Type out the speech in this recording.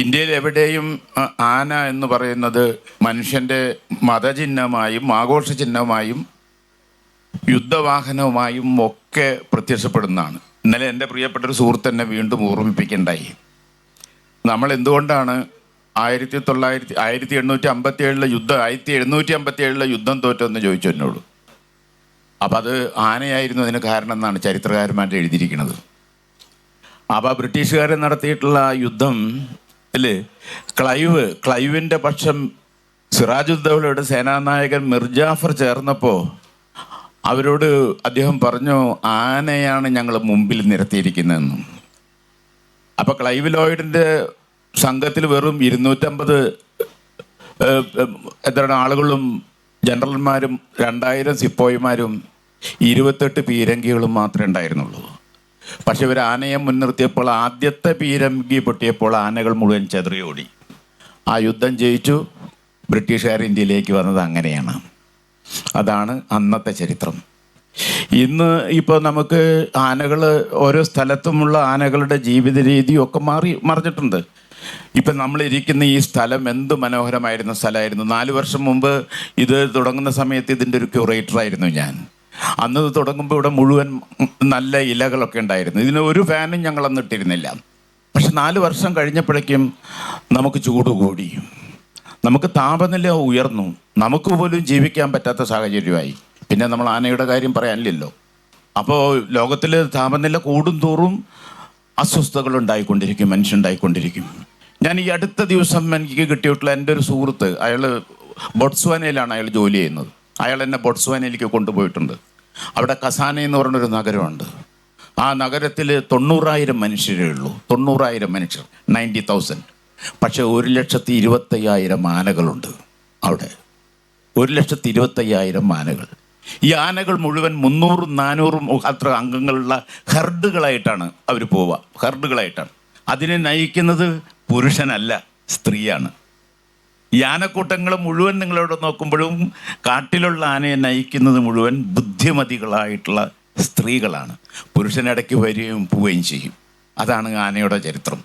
ഇന്ത്യയിൽ എവിടെയും ആന എന്ന് പറയുന്നത് മനുഷ്യന്റെ മതചിഹ്നമായും ആഘോഷ ചിഹ്നമായും യുദ്ധവാഹനവുമായും ഒക്കെ പ്രത്യക്ഷപ്പെടുന്നതാണ്. ഇന്നലെ എന്റെ പ്രിയപ്പെട്ട ഒരു സുഹൃത്ത് എന്നെ വീണ്ടും ഓർമ്മിപ്പിക്കണ്ടായി നമ്മൾ എന്തുകൊണ്ടാണ് ആയിരത്തി തൊള്ളായിരത്തി ആയിരത്തി എണ്ണൂറ്റി അമ്പത്തി ഏഴിലെ യുദ്ധം ആയിരത്തി എഴുന്നൂറ്റി അമ്പത്തി ഏഴിലെ യുദ്ധം തോറ്റെന്ന് ചോദിച്ചു എന്നോട്. അപ്പം അത് ആനയായിരുന്നു അതിന് കാരണം എന്നാണ് ചരിത്രകാരന്മാർ എഴുതിയിരിക്കുന്നത്. അപ്പോൾ ബ്രിട്ടീഷുകാരെ നടത്തിയിട്ടുള്ള യുദ്ധം അല്ലേ? ക്ലൈവ് ക്ലൈവിന്റെ പക്ഷം സിറാജുദ്ദൗലയുടെ സേനാനായകൻ മിർജാഫർ ചേർന്നപ്പോൾ അവരോട് അദ്ദേഹം പറഞ്ഞു ആനയാണ് ഞങ്ങൾ മുമ്പിൽ നിരത്തിയിരിക്കുന്നതെന്നും. അപ്പോൾ ക്ലൈവ് ലോയിഡിന്റെ സംഘത്തിൽ വെറും ഇരുന്നൂറ്റമ്പത് ഏഹ്, ആളുകളും ജനറൽമാരും രണ്ടായിരം സിപ്പോയിമാരും ഇരുപത്തെട്ട് പീരങ്കികളും മാത്രമേ ഉണ്ടായിരുന്നുള്ളൂ. പക്ഷെ ഒരു ആനയെ മുൻനിർത്തിയപ്പോൾ ആദ്യത്തെ പീരങ്കി പൊട്ടിയപ്പോൾ ആനകൾ മുഴുവൻ ചെതറിയോടി. ആ യുദ്ധം ജയിച്ചു. ബ്രിട്ടീഷുകാർ ഇന്ത്യയിലേക്ക് വന്നത് അങ്ങനെയാണ്. അതാണ് അന്നത്തെ ചരിത്രം. ഇന്ന് ഇപ്പോൾ നമുക്ക് ആനകൾ ഓരോ സ്ഥലത്തുമുള്ള ആനകളുടെ ജീവിത രീതിയൊക്കെ മാറി മറിഞ്ഞിട്ടുണ്ട്. ഇപ്പം നമ്മളിരിക്കുന്ന ഈ സ്ഥലം എന്ത് മനോഹരമായിരുന്ന സ്ഥലമായിരുന്നു? നാല് വർഷം മുമ്പ് ഇത് തുടങ്ങുന്ന സമയത്ത് ഇതിന്റെ ഒരു ക്യൂറേറ്റർ ആയിരുന്നു ഞാൻ. അന്ന് തുടങ്ങുമ്പോൾ ഇവിടെ മുഴുവൻ നല്ല ഇലകളൊക്കെ ഉണ്ടായിരുന്നു. ഇതിന് ഒരു ഫാനും ഞങ്ങൾ അന്ന് ഇട്ടിരുന്നില്ല. പക്ഷെ നാല് വർഷം കഴിഞ്ഞപ്പോഴേക്കും നമുക്ക് ചൂട് കൂടി. നമുക്ക് താപനില ഉയർന്നു. നമുക്ക് പോലും ജീവിക്കാൻ പറ്റാത്ത സാഹചര്യമായി. പിന്നെ നമ്മൾ ആനയുടെ കാര്യം പറയാനില്ലല്ലോ. അപ്പോൾ ലോകത്തിൽ താപനില കൂടും തോറും അസ്വസ്ഥതകൾ ഉണ്ടായിക്കൊണ്ടിരിക്കും മനുഷ്യണ്ടായിക്കൊണ്ടിരിക്കും ഞാൻ ഈ അടുത്ത ദിവസം എനിക്ക് കിട്ടിയിട്ടുള്ള എന്റെ ഒരു സുഹൃത്ത് അയാൾ ബൊട്സ്വാനയിലാണ് അയാൾ ജോലി ചെയ്യുന്നത്. അയാൾ എന്നെ ബൊട്സ്വാനയിലേക്ക് കൊണ്ടുപോയിട്ടുണ്ട്. അവിടെ കസാന എന്ന് പറഞ്ഞൊരു നഗരമുണ്ട്. ആ നഗരത്തിൽ തൊണ്ണൂറായിരം മനുഷ്യരേ ഉള്ളൂ. തൊണ്ണൂറായിരം മനുഷ്യർ. Ninety thousand. പക്ഷേ ഒരു ലക്ഷത്തി ഇരുപത്തയ്യായിരം ആനകളുണ്ട് അവിടെ. ഒരു ലക്ഷത്തി ഇരുപത്തയ്യായിരം ആനകൾ. ഈ ആനകൾ മുഴുവൻ മുന്നൂറും നാനൂറും അത്ര അംഗങ്ങളുള്ള ഹെർഡുകളായിട്ടാണ് അവർ പോവുക. ഹെർഡുകളായിട്ടാണ്. അതിനെ നയിക്കുന്നത് പുരുഷനല്ല സ്ത്രീയാണ്. ഈ ആനക്കൂട്ടങ്ങൾ മുഴുവൻ നിങ്ങളോട് നോക്കുമ്പോഴും കാട്ടിലുള്ള ആനയെ നയിക്കുന്നത് മുഴുവൻ ബുദ്ധിമതികളായിട്ടുള്ള സ്ത്രീകളാണ്. പുരുഷനിടയ്ക്ക് വരികയും പോവുകയും ചെയ്യും. അതാണ് ആനയുടെ ചരിത്രം.